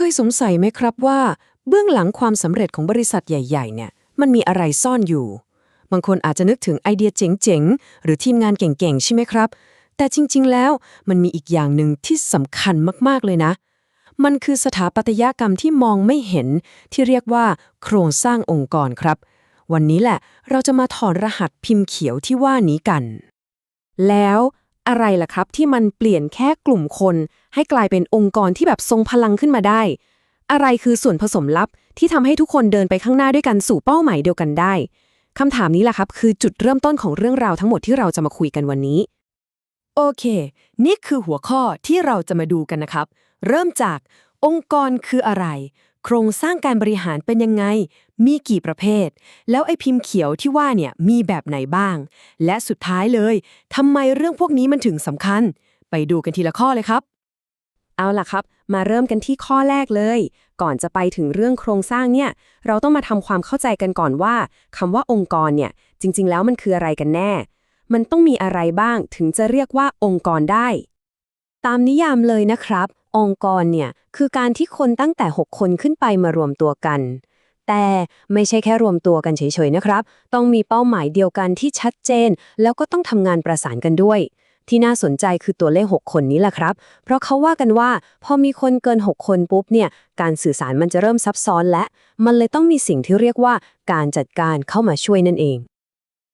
เคยสงสัยไหมครับว่า เบื้องหลังความสำเร็จของบริษัทใหญ่ ๆ เนี่ย มันมีอะไรซ่อนอยู่ บางคนอาจจะนึกถึงไอเดียเจ๋งๆ หรือทีมงานเก่งๆ ใช่ไหมครับ แต่จริงๆ แล้วมันมีอีกอย่างหนึ่งที่สำคัญมากๆ เลยนะ มันคือสถาปัตยกรรมที่มองไม่เห็นที่เรียกว่า โครงสร้างองค์กรครับ วันนี้แหละเราจะมาถอนรหัสพิมพ์เขียวที่ว่านี้กัน แล้วอะไรล่ะครับที่มันเปลี่ยนแค่กลุ่มคนให้กลายเป็นองค์กรที่แบบทรงพลังขึ้นมาได้ อะไรคือส่วนผสมลับที่ทำให้ทุกคนเดินไปข้างหน้าด้วยกันสู่เป้าหมายเดียวกันได้คำถามนี้แหละครับคือจุดเริ่มต้นของเรื่องราวทั้งหมดที่เราจะมาคุยกันวันนี้ โอเค นี่คือหัวข้อที่เราจะมาดูกันนะครับ เริ่มจากองค์กรคืออะไร โครงสร้างการบริหารเป็นยังไง มีกี่ประเภท แล้วไอ้พิมพ์เขียวที่ว่าเนี่ยมีแบบไหนบ้าง และสุดท้ายเลยทำไมเรื่องพวกนี้มันถึงสำคัญ ไปดูกันทีละข้อเลยครับ เอาล่ะครับ มาเริ่มกันที่ข้อแรกเลย ก่อนจะไปถึงเรื่องโครงสร้างเนี่ย เราต้องมาทำความเข้าใจกันก่อนว่าคำว่าองค์กรเนี่ย จริง ๆ แล้วมันคืออะไรกันแน่ มันต้องมีอะไรบ้างถึงจะเรียกว่าองค์กรได้ ตามนิยามเลยนะครับ องค์กรเนี่ยคือการที่คนตั้งแต่ 6 คนขึ้นไปมารวมตัวกัน แต่ไม่ใช่แค่รวมตัวกันเฉยๆนะครับ ต้องมีเป้าหมายเดียวกันที่ชัดเจน แล้วก็ต้องทำงานประสานกันด้วย ที่น่าสนใจคือตัวเลข 6 คนนี้แหละครับ เพราะเขาว่ากันว่า พอมีคนเกิน 6 คนปุ๊บเนี่ย การสื่อสารมันจะเริ่มซับซ้อนและ มันเลยต้องมีสิ่งที่เรียกว่าการจัดการเข้ามาช่วยนั่นเอง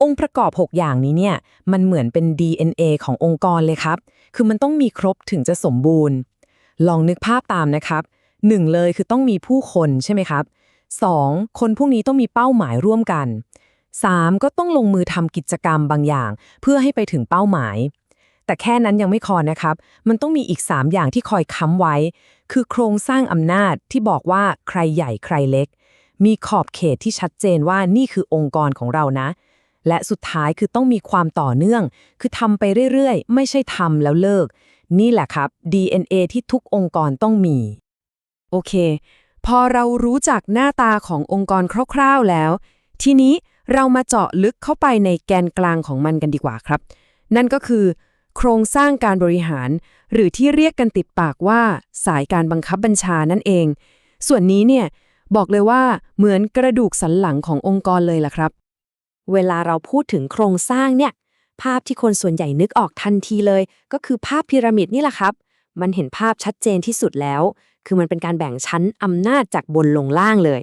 องค์ประกอบ 6 อย่างนี้เนี่ย มันเหมือนเป็น DNA ขององค์กรเลยครับ คือมันต้องมีครบถึงจะสมบูรณ์ ลองนึกภาพตามนะครับ1เลยคือต้องมีผู้คนใช่ไหมครับ 2. คนพวกนี้ต้องมีเป้าหมายร่วมกัน 3. ก็ต้องลงมือทำกิจกรรมบางอย่าง เพื่อให้ไปถึงเป้าหมาย แต่แค่นั้นยังไม่พอนะครับ มันต้องมีอีก 3 อย่างที่คอยค้ำไว้ คือโครงสร้างอำนาจที่บอกว่าใครใหญ่ใครเล็ก มีขอบเขตที่ชัดเจนว่านี่คือองค์กรของเรานะ และสุดท้ายคือต้องมีความต่อเนื่อง คือทำไปเรื่อยๆ ไม่ใช่ทำแล้วเลิก นี่แหละครับ DNA ที่ทุกองค์กรต้องมี โอเค พอเรารู้จักหน้าตาขององค์กรคร่าวๆแล้ว ทีนี้เรามาเจาะลึกเข้าไปในแกนกลางของมันกันดีกว่าครับ นั่นก็คือ โครงสร้างการบริหาร หรือที่เรียกกันติดปากว่า สายการบังคับบัญชานั่นเอง ส่วนนี้เนี่ยบอกเลยว่าเหมือนกระดูกสันหลังขององค์กรเลยล่ะครับ เวลาเราพูดถึงโครงสร้างเนี่ย ภาพที่คนส่วนใหญ่นึกออกทันทีเลย ก็คือภาพพีระมิดนี่แหละครับ มันเห็นภาพชัดเจนที่สุดแล้ว คือมันเป็นการแบ่งชั้นอำนาจจากบนลงล่างเลย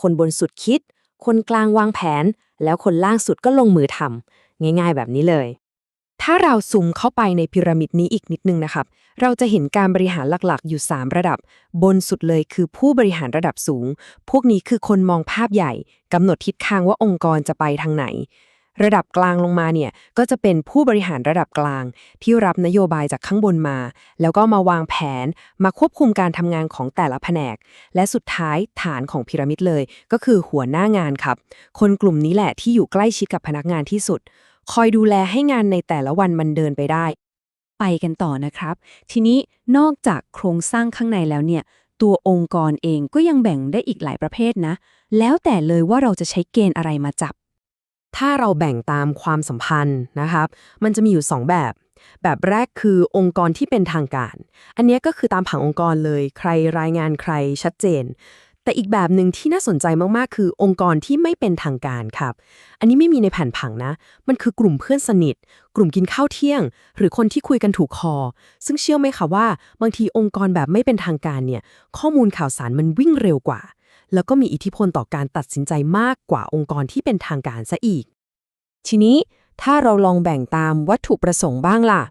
คนบนสุดคิด คนกลางวางแผน แล้วคนล่างสุดก็ลงมือทำง่าย ๆ แบบนี้เลย ถ้าเราซูมเข้าไปในพีระมิดนี้อีกนิดนึงนะครับ เราจะเห็นการบริหารหลักๆ อยู่ 3 ระดับ บนสุดเลยคือผู้บริหารระดับสูง พวกนี้คือคนมองภาพใหญ่กำหนดทิศทางว่าองค์กรจะไปทางไหน ระดับกลางลงมาเนี่ยก็จะเป็นผู้บริหารระดับกลาง ที่รับนโยบายจากข้างบนมา แล้วก็มาวางแผนมาควบคุมการทำงานของแต่ละแผนก และสุดท้ายฐานของพีระมิดเลย ก็คือหัวหน้างานครับ คนกลุ่มนี้แหละที่อยู่ใกล้ชิดกับพนักงานที่สุด คอยดูแลให้งานในแต่ละวันมันเดินไปได้ ไปกันต่อนะครับ ทีนี้นอกจากโครงสร้างข้างในแล้วเนี่ย ตัวองค์กรเองก็ยังแบ่งได้อีกหลายประเภทนะ แล้วแต่เลยว่าเราจะใช้เกณฑ์อะไรมาจับ ถ้าเราแบ่งตามความสัมพันธ์นะครับ มันจะมีอยู่ 2 แบบ แบบแรกคือองค์กรที่เป็นทางการ อันนี้ก็คือตามผังองค์กรเลย ใครรายงานใครชัดเจน แต่อีกแบบหนึ่งที่น่าสนใจมาก ๆ คือองค์กรที่ไม่เป็นทางการครับ อันนี้ไม่มีในแผนผังนะ มันคือกลุ่มเพื่อนสนิท กลุ่มกินข้าวเที่ยง หรือคนที่คุยกันถูกคอ ซึ่งเชื่อไหมคะว่า บางทีองค์กรแบบไม่เป็นทางการเนี่ย ข้อมูลข่าวสารมันวิ่งเร็วกว่า แล้วก็มีอิทธิพลต่อการตัดสินใจมากกว่าองค์กรที่เป็นทางการซะอีก ทีนี้ถ้าเราลองแบ่งตามวัตถุประสงค์บ้างล่ะ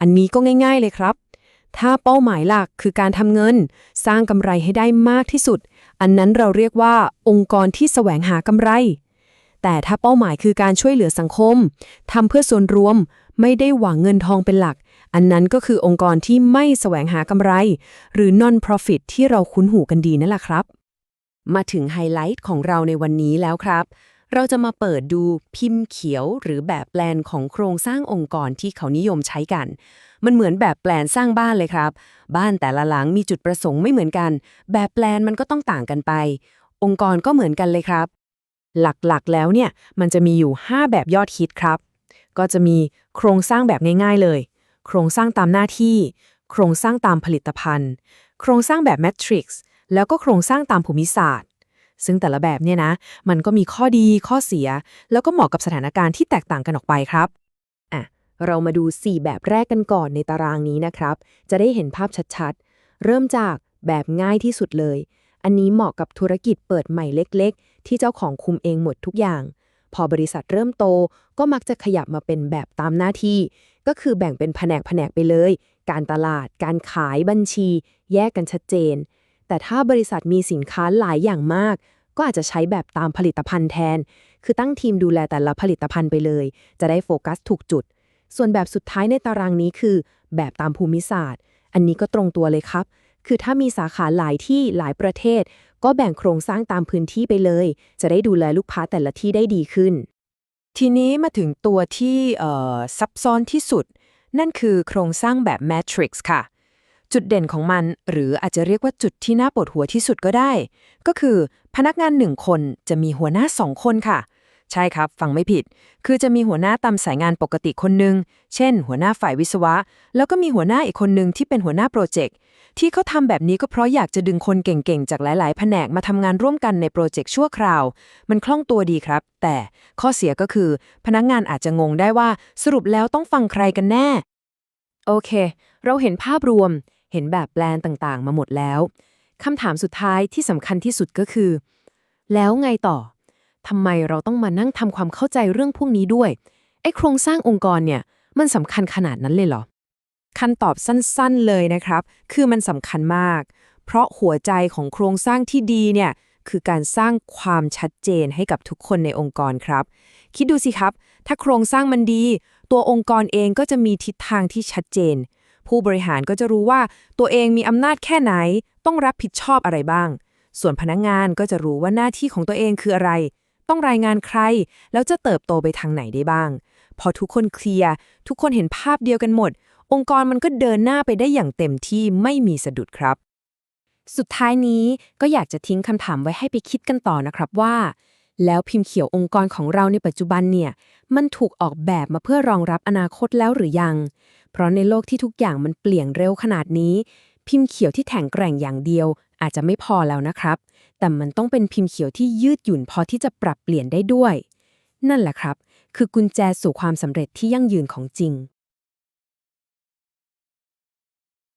อันนี้ก็ง่าย ๆ เลยครับ ถ้าเป้าหมายหลักคือการทำเงิน สร้างกำไรให้ได้มากที่สุด อันนั้นเราเรียกว่าองค์กรที่แสวงหากำไร แต่ถ้าเป้าหมายคือการช่วยเหลือสังคมทำเพื่อส่วนรวม ไม่ได้หวังเงินทองเป็นหลัก อันนั้นก็คือองค์กรที่ไม่แสวงหากำไร หรือ non profit ที่เราคุ้นหูกันดีนั่นแหละครับ มาถึงไฮไลท์ของเราในวันนี้แล้วครับ เราจะมาเปิดดูพิมพ์เขียวหรือแบบแปลนของโครงสร้างองค์กรที่เขานิยมใช้กัน มันเหมือนแบบแปลนสร้างบ้านเลยครับ บ้านแต่ละหลังมีจุดประสงค์ไม่เหมือนกัน แบบแปลนมันก็ต้องต่างกันไป องค์กรก็เหมือนกันเลยครับ หลักๆแล้วเนี่ยมันจะมีอยู่ 5 แบบยอดฮิตครับ ก็จะมีโครงสร้างแบบง่ายๆเลย โครงสร้างตามหน้าที่ โครงสร้างตามผลิตภัณฑ์ โครงสร้างแบบแมทริกซ์แล้วก็โครงสร้างตามภูมิศาสตร์ ซึ่งแต่ละแบบเนี่ยนะ มันก็มีข้อดีข้อเสีย แล้วก็เหมาะกับสถานการณ์ที่แตกต่างกันออกไปครับอะเรามาดู 4 แบบแรกกันก่อนในตารางนี้นะครับ จะได้เห็นภาพชัดๆ เริ่มจากแบบง่ายที่สุดเลย อันนี้เหมาะกับธุรกิจเปิดใหม่เล็ก ๆ ที่เจ้าของคุมเองหมดทุกอย่าง พอบริษัทเริ่มโตก็มักจะขยับมาเป็นแบบตามหน้าที่ ก็คือแบ่งเป็นแผนกแผนกไปเลย การตลาด การขายบัญชี แยกกันชัดเจน แต่ถ้าบริษัทมีสินค้าหลายอย่างมาก ก็อาจจะใช้แบบตามผลิตภัณฑ์แทน คือตั้งทีมดูแลแต่ละผลิตภัณฑ์ไปเลย จะได้โฟกัสถูกจุด ส่วนแบบสุดท้ายในตารางนี้คือ แบบตามภูมิศาสตร์ อันนี้ก็ตรงตัวเลยครับ คือถ้ามีสาขาหลายที่หลายประเทศ ก็แบ่งโครงสร้างตามพื้นที่ไปเลย จะได้ดูแลลูกค้าแต่ละที่ได้ดีขึ้น ทีนี้มาถึงตัวที่ซับซ้อนที่สุด นั่นคือโครงสร้างแบบ Matrix ค่ะ จุดเด่นของมัน หรืออาจจะเรียกว่าจุดที่น่าปวดหัวที่สุดก็ได้ ก็คือพนักงานหนึ่งคนจะมีหัวหน้าสองคนค่ะ ใช่ครับ ฟังไม่ผิด คือจะมีหัวหน้าตามสายงานปกติคนหนึ่งเช่น หัวหน้าฝ่ายวิศวะ แล้วก็มีหัวหน้าอีกคนหนึ่งที่เป็นหัวหน้าโปรเจกต์ที่เขาทำแบบนี้ก็เพราะอยากจะดึงคนเก่งๆ จากหลาย ๆ แผนกมาทำงานร่วมกันในโปรเจกต์ชั่วคราว มันคล่องตัวดีครับ แต่ข้อเสียก็คือ พนักงานอาจจะงงได้ว่าสรุปแล้วต้องฟังใครกันแน่ โอเค เราเห็นภาพรวม เห็นแบบแปลนต่างๆ มาหมดแล้วคำถามสุดท้ายที่สำคัญที่สุดก็คือ แล้วไงต่อทำไมเราต้องมานั่งทำความเข้าใจเรื่องพวกนี้ด้วยไอ้โครงสร้างองค์กรเนี่ยมันสำคัญขนาดนั้นเลยเหรอคำตอบสั้นๆเลยนะครับ คือมันสำคัญมาก เพราะหัวใจของโครงสร้างที่ดีเนี่ยคือการสร้างความชัดเจนให้กับทุกคนในองค์กรครับ คิดดูสิครับ ถ้าโครงสร้างมันดี ตัวองค์กรเองก็จะมีทิศทางที่ชัดเจน ผู้บริหารก็จะรู้ว่าตัวเองมีอำนาจแค่ไหน ต้องรับผิดชอบอะไรบ้าง ส่วนพนักงานก็จะรู้ว่าหน้าที่ของตัวเองคืออะไร ต้องรายงานใคร แล้วจะเติบโตไปทางไหนได้บ้าง พอทุกคนเคลียร์ทุกคนเห็นภาพเดียวกันหมด องค์กรมันก็เดินหน้าไปได้อย่างเต็มที่ไม่มีสะดุดครับ สุดท้ายนี้ก็อยากจะทิ้งคำถามไว้ให้ไปคิดกันต่อนะครับว่าแล้วพิมพ์เขียวองค์กรของเราในปัจจุบันเนี่ย มันถูกออกแบบมาเพื่อรองรับอนาคตแล้วหรือยัง เพราะในโลกที่ทุกอย่างมันเปลี่ยนเร็วขนาดนี้ พิมพ์เขียวที่แข็งแกร่งอย่างเดียว อาจจะไม่พอแล้วนะครับ แต่มันต้องเป็นพิมพ์เขียวที่ยืดหยุ่นพอที่จะปรับเปลี่ยนได้ด้วย นั่นแหละครับ คือกุญแจสู่ความสำเร็จที่ยั่งยืนของจริง